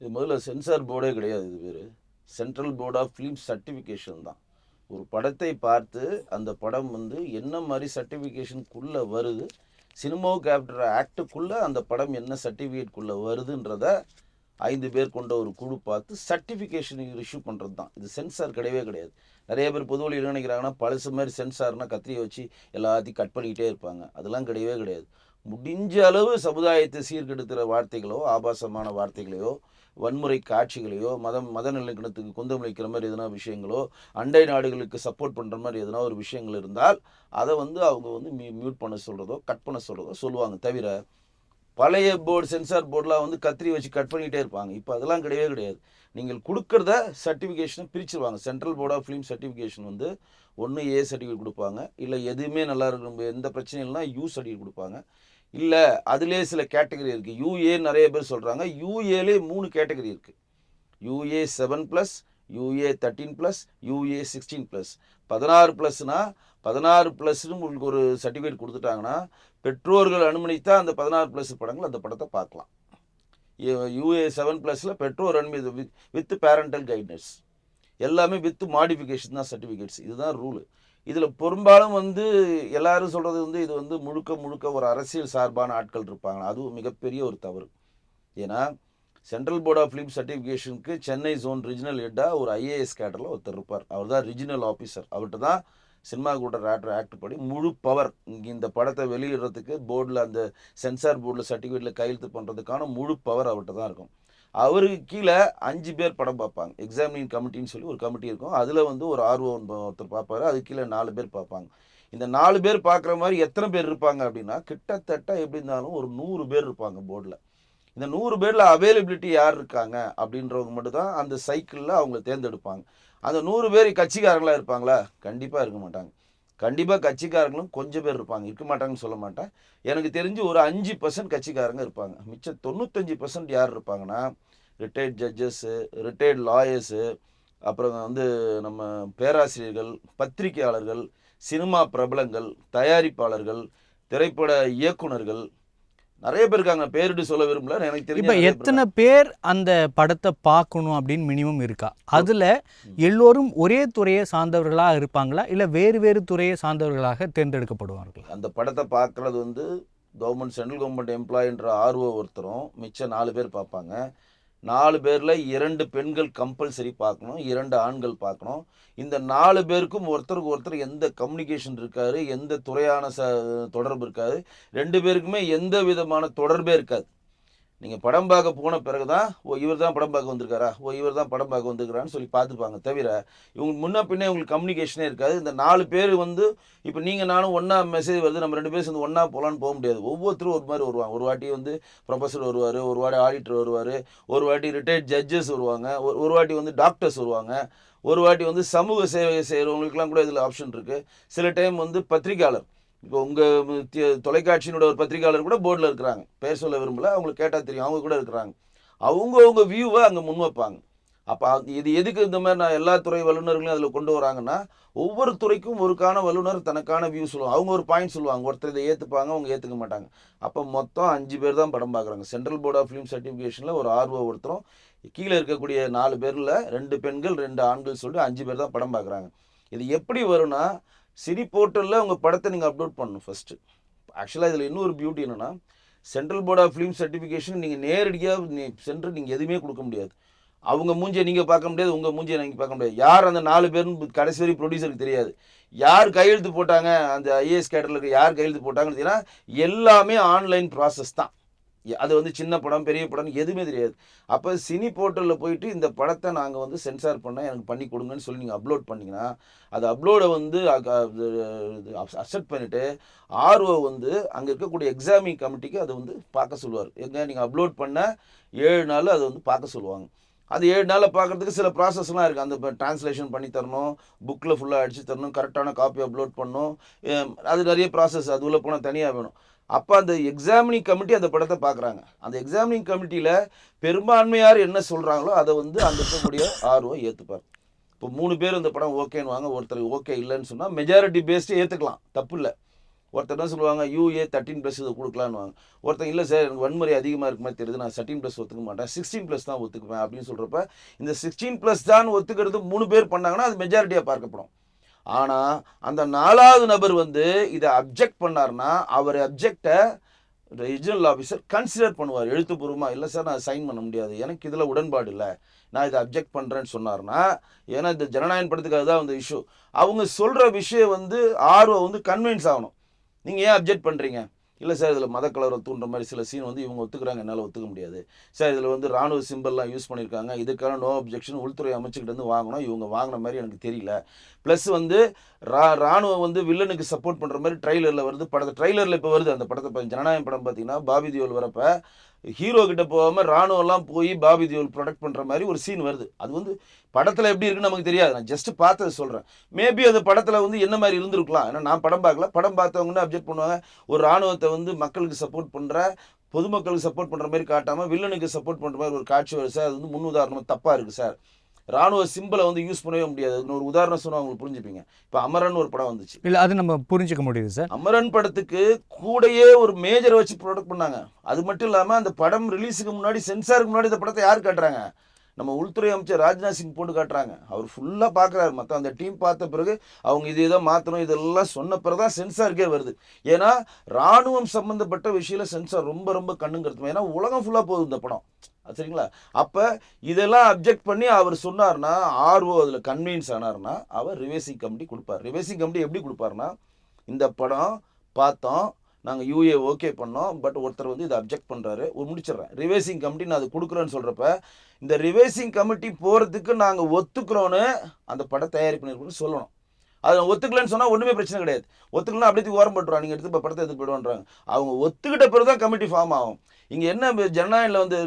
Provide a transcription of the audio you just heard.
இது முதல்ல சென்சார் போர்டே கிடையாது இது பேர். Central board of film certification தான். ஒரு படத்தை பார்த்து அந்த படம் வந்து என்ன மாதிரி சர்டிஃபிகேஷனுக்குள்ளே வருது சினிமா கேப்டர் ஆக்டுக்குள்ளே அந்த படம் என்ன சர்டிஃபிகேட்குள்ளே வருதுன்றத ஐந்து பேர் கொண்ட ஒரு குழு பார்த்து சர்டிஃபிகேஷன் இஷ்யூ பண்ணுறது தான். இது சென்சார் கிடையவே கிடையாது. நிறைய பேர் பொதுவெளி என்ன நினைக்கிறாங்கன்னா பழசு மாதிரி சென்சார்னால் கத்திரியை வச்சு எல்லாத்தையும் கட் பண்ணிக்கிட்டே இருப்பாங்க. அதெல்லாம் கிடையவே கிடையாது. முடிஞ்ச அளவு சமுதாயத்தை சீர்கெடுத்துகிற வார்த்தைகளோ ஆபாசமான வார்த்தைகளையோ வன்முறை காட்சிகளையோ மதம் மத நிலக்கணத்துக்கு குந்தமளிக்கிற வைக்கிற மாதிரி எதனா விஷயங்களோ அண்டை நாடுகளுக்கு சப்போர்ட் பண்ணுற மாதிரி எதனா ஒரு விஷயங்கள் இருந்தால் அதை வந்து அவங்க வந்து மியூ மியூட் பண்ண சொல்கிறதோ கட் பண்ண சொல்கிறதோ சொல்லுவாங்க தவிர பழைய போர்டு சென்சார் போர்டெலாம் வந்து கத்திரி வச்சு கட் பண்ணிகிட்டே இருப்பாங்க. இப்போ அதெல்லாம் கிடையவே கிடையாது. நீங்கள் கொடுக்குறத சர்டிஃபிகேஷனை பிரிச்சுருவாங்க. Central board of film certification வந்து ஒன்று ஏ சர்டிஃபிகேட் கொடுப்பாங்க. இல்லை எதுவுமே நல்லா இருக்கும். எந்த பிரச்சனையும் இல்லைனா யூ சர்டிஃபிகேட் கொடுப்பாங்க. இல்லை அதிலே சில கேட்டகரி இருக்குது யூஏ நிறைய பேர் சொல்கிறாங்க யூஏலே மூணு கேட்டகரி இருக்குது UA seven plus UA thirteen plus UA sixteen plus பதினாறு ப்ளஸ்னால் பதினாறு ப்ளஸ்னு உங்களுக்கு ஒரு சர்டிஃபிகேட் கொடுத்துட்டாங்கன்னா பெற்றோர்கள் அனுமதித்தா அந்த பதினாறு ப்ளஸ் படங்கள் அந்த படத்தை பார்க்கலாம். யூஏ செவன் ப்ளஸில் பெற்றோர் அனுமதி வித் வித் பேரண்டல் கைட்னஸ் எல்லாமே வித் மாடிஃபிகேஷன் தான் சர்டிஃபிகேட்ஸ் இதுதான் ரூலு இதில் பெரும்பாலும் வந்து எல்லாரும் சொல்கிறது வந்து இது வந்து முழுக்க முழுக்க ஒரு அரசியல் சார்பான ஆட்கள் இருப்பாங்க. அதுவும் மிகப்பெரிய ஒரு தவறு. ஏன்னா சென்ட்ரல் போர்ட் ஆஃப் ஃபிலிம் சர்டிஃபிகேஷனுக்கு சென்னை ஜோன் ரிஜினல் ஹெட்டாக ஒரு ஐஏஎஸ் கேடரில் ஒருத்தர் இருப்பார். அவர் தான் ரிஜினல் ஆஃபீஸர் அவர்கிட்ட தான் சினிமா கூட்டர் ஆக்டர் ஆக்ட் படி முழு பவர் இங்கே இந்த படத்தை வெளியிடுறதுக்கு போர்டில் அந்த சென்சார் போர்டில் சர்டிஃபிகேட்டில் கையெழுத்து பண்ணுறதுக்கான முழு பவர் அவர்கிட்ட தான் இருக்கும். அவருக்கு கீழே அஞ்சு பேர் படம் பார்ப்பாங்க. எக்ஸாமினிங் கமிட்டின்னு சொல்லி ஒரு கமிட்டி இருக்கும். அதில் வந்து ஒரு ஆர்வம் ஒருத்தர் பார்ப்பாரு. அது கீழே நாலு பேர் பார்ப்பாங்க. இந்த நாலு பேர் பார்க்குற மாதிரி எத்தனை பேர் இருப்பாங்க அப்படின்னா கிட்டத்தட்ட எப்படி இருந்தாலும் ஒரு நூறு பேர் இருப்பாங்க போர்டில் இந்த நூறு பேரில் அவைலபிலிட்டி யார் இருக்காங்க அப்படின்றவங்க மட்டும்தான் அந்த சைக்கிளில் அவங்க தேர்ந்தெடுப்பாங்க. அந்த நூறு பேர் கட்சிக்காரங்களாக இருப்பாங்களா? கண்டிப்பாக இருக்க மாட்டாங்க. கண்டிப்பாக கட்சிக்காரங்களும் கொஞ்சம் பேர் இருப்பாங்க. இருக்க மாட்டாங்கன்னு சொல்ல மாட்டேன். எனக்கு தெரிஞ்சு ஒரு அஞ்சு பர்சன்ட் கட்சிக்காரங்க இருப்பாங்க. மிச்சம் தொண்ணூத்தஞ்சு பர்சன்ட் யார் இருப்பாங்கன்னா ரிட்டையர்ட் ஜட்ஜஸ்ஸு ரிட்டையர்ட் லாயர்ஸு அப்புறம் வந்து நம்ம பேராசிரியர்கள் பத்திரிகையாளர்கள் சினிமா பிரபலங்கள் தயாரிப்பாளர்கள் திரைப்பட இயக்குனர்கள் நிறைய பேர் இருக்காங்க. பேரிட்டு சொல்ல விரும்பல. எனக்கு தெரிஞ்ச இப்போ எத்தனை பேர் அந்த படத்தை பார்க்கணும் அப்படின்னு மினிமம் இருக்கா? அதில் எல்லோரும் ஒரே துறையை சார்ந்தவர்களாக இருப்பாங்களா? இல்லை வேறு வேறு துறையை சார்ந்தவர்களாக தேர்ந்தெடுக்கப்படுவார்களா? அந்த படத்தை பார்க்குறது வந்து கவர்மெண்ட் சென்ட்ரல் கவர்மெண்ட் எம்ப்ளாயின்ற ஆர்வ ஒருத்தரும் மிச்சம் நாலு பேர் பார்ப்பாங்க. நாலு பேரில் இரண்டு பெண்கள் கம்பல்சரி பார்க்கணும் இரண்டு ஆண்கள் பார்க்கணும். இந்த நாலு பேருக்கும் ஒருத்தருக்கு ஒருத்தர் எந்த கம்யூனிகேஷன் இருக்காது எந்த துறையான ச தொடர்பு இருக்காது. ரெண்டு பேருக்குமே எந்த விதமான தொடர்பே இருக்காது. நீங்கள் படம் பார்க்க போன பிறகு தான் ஓ இவர் தான் படம் பார்க்க வந்திருக்காரா? ஓ இவர் தான் படம் பார்க்க வந்திருக்கிறான்னு சொல்லி பார்த்துப்பாங்க. தவிர இவங்க முன்ன பின்னே உங்களுக்கு கம்யூனிகேஷனே இருக்காது. இந்த நாலு பேர் வந்து இப்போ நீங்கள் நானும் ஒன்றா மெசேஜ் வருது நம்ம ரெண்டு பேரும் சேர்ந்து ஒன்றா போகலான்னு போக முடியாது. ஒவ்வொருத்தரும் ஒரு மாதிரி வருவாங்க. ஒரு வாட்டி வந்து ப்ரொஃபஸர் வருவார் ஒரு வாட்டி ஆடிட்டர் வருவார் ஒரு வாட்டி ரிட்டையர்ட் ஜட்ஜஸ் வருவாங்க ஒரு ஒரு வாட்டி வந்து டாக்டர்ஸ் வருவாங்க ஒரு வாட்டி வந்து சமூக சேவை செய்கிறவங்களுக்குலாம் கூட இதில் ஆப்ஷன் இருக்குது சில டைம் வந்து பத்திரிகையாளர். இப்போ உங்கள் தொலைக்காட்சியினோட ஒரு பத்திரிகையாளர் கூட போர்டில் இருக்கிறாங்க. பேர் சொல்ல விரும்பல. அவங்களுக்கு கேட்டால் தெரியும். அவங்க கூட இருக்கிறாங்க. அவங்கவுங்க வியூவை அங்கே முன் வைப்பாங்க. அப்போ இது எதுக்கு இந்த மாதிரி நான் எல்லா துறை வல்லுநர்களையும் அதில் கொண்டு வராங்கன்னா ஒவ்வொரு துறைக்கும் ஒருக்கான வல்லுநர் தனக்கான வியூ சொல்லுவாங்க. அவங்க ஒரு பாயிண்ட் சொல்லுவாங்க. ஒருத்தர் இதை ஏற்றுப்பாங்க அவங்க ஏற்றுக்க மாட்டாங்க. அப்போ மொத்தம் அஞ்சு பேர் தான் படம் பார்க்குறாங்க சென்ட்ரல் போர்ட் ஆஃப் ஃபிலிம் சர்டிஃபிகேஷனில் ஒரு ஆர்வம் ஒருத்தரும் கீழே இருக்கக்கூடிய நாலு பேரில் ரெண்டு பெண்கள் ரெண்டு ஆண்கள் சொல்லிட்டு அஞ்சு பேர் தான் படம் பார்க்குறாங்க இது எப்படி வரும்னா சினி போர்ட்டலில் உங்கள் படத்தை நீங்கள் அப்லோட் பண்ணணும் ஃபஸ்ட்டு ஆக்சுவலாக இதில் இன்னொரு பியூட்டி என்னென்னா central board of film certification நீங்கள் நேரடியாக நீ சென்று நீங்கள் எதுவுமே கொடுக்க முடியாது. அவங்க மூஞ்சியை நீங்கள் பார்க்க முடியாது உங்கள் மூஞ்சியை நீங்கள் பார்க்க முடியாது. யார் அந்த நாலு பேர்னு கடைசி வரை ப்ரொடியூசருக்கு தெரியாது. யார் கையெழுத்து போட்டாங்க அந்த ஐஏஎஸ் கேட்டரில் யார் கையெழுத்து போட்டாங்கன்னு தெரியுன்னா எல்லாமே ஆன்லைன் ப்ராசஸ் தான். அது வந்து சின்ன படம் பெரிய படம் எதுவுமே தெரியாது. அப்போ சினி போர்ட்டலில் போயிட்டு இந்த படத்தை நாங்கள் வந்து சென்சார் பண்ண எனக்கு பண்ணி கொடுங்கன்னு சொல்லி நீங்கள் அப்லோட் பண்ணிங்கன்னா அது அப்லோடை வந்து அக்செப்ட் பண்ணிவிட்டு ஆர்ஓ வந்து அங்கே இருக்கக்கூடிய எக்ஸாமிங் கமிட்டிக்கு அதை வந்து பார்க்க சொல்லுவார். எங்கே நீங்கள் அப்லோட் பண்ண ஏழு நாள் அதை வந்து பார்க்க சொல்லுவாங்க. அது ஏழு நாளில் பார்க்குறதுக்கு சில ப்ராசஸ்லாம் இருக்குது அந்த ட்ரான்ஸ்லேஷன் பண்ணி தரணும் புக்கில் ஃபுல்லாக அடித்து தரணும் கரெக்டான காப்பி அப்லோட் பண்ணணும். அது நிறைய ப்ராசஸ் அது உள்ள போனால் தனியாக வேணும். அப்போ அந்த எக்ஸாமினிங் கமிட்டி அந்த படத்தை பார்க்குறாங்க அந்த எக்ஸாமினிங் கமிட்டியில் பெரும்பான்மையார் என்ன சொல்கிறாங்களோ அதை வந்து அந்த இருக்கக்கூடிய ஆர்வம் ஏற்றுப்பார் இப்போ மூணு பேர் இந்த படம் ஓகேன்னு வாங்க ஒருத்தர் ஓகே இல்லைன்னு சொன்னால் மெஜாரிட்டி பேஸ்டு ஏற்றுக்கலாம் தப்பு இல்லை. ஒருத்தர் என்ன சொல்லுவாங்க யூஏ தேர்ட்டின் ப்ளஸ் இதை கொடுக்கலான்னு ஒருத்தர் இல்லை சார் எனக்கு வன்முறை அதிகமாக இருக்குமா தெரியுது. நான் தேர்ட்டின் ப்ளஸ் ஒத்துக்க மாட்டேன். சிக்ஸ்டீன் ப்ளஸ் தான் ஒத்துக்குவேன் அப்படின்னு சொல்கிறப்ப இந்த சிக்ஸ்டீன் ப்ளஸ் தான் ஒத்துக்கிறது மூணு பேர் பண்ணாங்கன்னா அது மெஜாரிட்டியாக பார்க்கப்படும். ஆனால் அந்த நாலாவது நபர் வந்து இதை அப்ஜெக்ட் பண்ணார்னா அவர் அப்ஜெக்டை ரீஜனல் ஆஃபீஸர் கன்சிடர் பண்ணுவார். எழுத்துப்பூர்வமாக இல்லை சார் நான் சைன் பண்ண முடியாது. எனக்கு இதில் உடன்பாடு இல்லை. நான் இதை அப்ஜெக்ட் பண்ணுறேன்னு சொன்னார்னா ஏன்னா இந்த ஜனநாயகம் படத்துக்காக தான் அந்த இஷ்யூ அவங்க சொல்கிற விஷயம் வந்து ஆர்வம் வந்து கன்வின்ஸ் ஆகணும். நீங்கள் ஏன் அப்ஜெக்ட் பண்ணுறீங்க இல்லை சார் இதில் மத கலரை தூண்டுற மாதிரி சில சீன் வந்து இவங்க ஒத்துக்கிறாங்க என்னால் ஒத்துக்க முடியாது. சார் இதில் வந்து ராணுவ சிம்பல்லாம் யூஸ் பண்ணியிருக்காங்க இதுக்கான நோ அப்ஜெக்ஷன் உள்துறை அமைச்சுக்கிட்ட வந்து வாங்கினோம் இவங்க வாங்கின மாதிரி எனக்கு தெரியல. ப்ளஸ் வந்து ரா ராணுவம் வந்து வில்லனுக்கு சப்போர்ட் பண்ணுற மாதிரி ட்ரைலரில் வருது. படத்தை ட்ரைலரில் இப்போ வருது. அந்த படத்தை இப்போ ஜனநாயகம் படம் பார்த்தீங்கன்னா பாபி தியோல் வரப்போ ஹீரோ கிட்ட போகாமல் ராணுவம்லாம் போய் பாபி தேவல் ப்ரொடெக்ட் பண்ணுற மாதிரி ஒரு சீன் வருது. அது வந்து படத்தில் எப்படி இருக்குன்னு நமக்கு தெரியாது. நான் ஜஸ்ட் பார்த்ததை சொல்கிறேன் மேபி அந்த படத்தில் வந்து என்ன மாதிரி இருந்திருக்கலாம். ஏன்னா நான் படம் பார்க்கல. படம் பார்த்தவங்கன்னு அப்ஜெக்ட் பண்ணுவாங்க. ஒரு ராணுவத்தை வந்து மக்களுக்கு சப்போர்ட் பண்ணுற பொதுமக்களுக்கு சப்போர்ட் பண்ணுற மாதிரி காட்டாமல் வில்லனுக்கு சப்போர்ட் பண்ணுற மாதிரி ஒரு காட்சி வருது சார் அது வந்து முன் உதாரணமாக தப்பாக இருக்குது சார். ராணுவ சிம்பிளை வந்து யூஸ் பண்ணவே முடியாது. ஒரு உதாரணம் சொன்னால் உங்களுக்கு புரிஞ்சுப்பீங்க. இப்போ அமரன் ஒரு படம் வந்துச்சு. இல்லை அது நம்ம புரிஞ்சுக்க முடியுது சார் அமரன் படத்துக்கு கூடயே ஒரு மேஜரை வச்சு ப்ரொடக்ட் பண்ணாங்க. அது மட்டும் இல்லாமல் அந்த படம் ரிலீஸுக்கு முன்னாடி சென்சாருக்கு முன்னாடி இந்த படத்தை யார் காட்டுறாங்க? நம்ம உள்துறை அமைச்சர் ராஜ்நாத் சிங் போட்டு காட்டுறாங்க. அவர் ஃபுல்லாக பார்க்குறாரு மற்ற அந்த டீம் பார்த்த பிறகு அவங்க இது இதை மாற்றணும் இதெல்லாம் சொன்ன பிறகு தான் சென்சாருக்கே வருது. ஏன்னா ராணுவம் சம்மந்தப்பட்ட விஷயம் சென்சார் ரொம்ப ரொம்ப கண்ணுங்கிறது ஏன்னா உலகம் ஃபுல்லாக போகுது இந்த படம். சரிங்களா? அப்போ இதெல்லாம் அப்ஜெக்ட் பண்ணி அவர் சொன்னார்னா ஆர்வோ அதில் கன்வீன்ஸ் ஆனார்னா அவர் ரிவேசிங் கமிட்டி கொடுப்பார். ரிவேசிங் கமிட்டி எப்படி கொடுப்பாருன்னா இந்த படம் பார்த்தோம் நாங்கள் யூஏ ஓகே பண்ணோம் பட் ஒருத்தர் வந்து இதை அப்ஜெக்ட் பண்ணுறாரு முடிச்சிடுறேன். ரிவேசிங் கமிட்டி நான் அது கொடுக்குறேன்னு சொல்கிறப்ப இந்த ரிவேசிங் கமிட்டி போகிறதுக்கு நாங்கள் ஒத்துக்கிறோன்னு அந்த படம் தயாரிப்பு நிறுவனம் சொல்லணும். அதை ஒத்துக்கலன்னு சொன்னால் ஒன்றுமே பிரச்சனை கிடையாது. ஒத்துக்கலாம் அப்படியே ஓரம் பண்ணுறோம் நீங்கள் எடுத்து இப்போ படத்தை எடுத்து போயிடுவோன்றாங்க. அவங்க ஒத்துக்கிட்ட பிறகு தான் கமிட்டி ஃபார்ம் ஆகும். இங்கே என்ன ஜனநாயகில் வந்து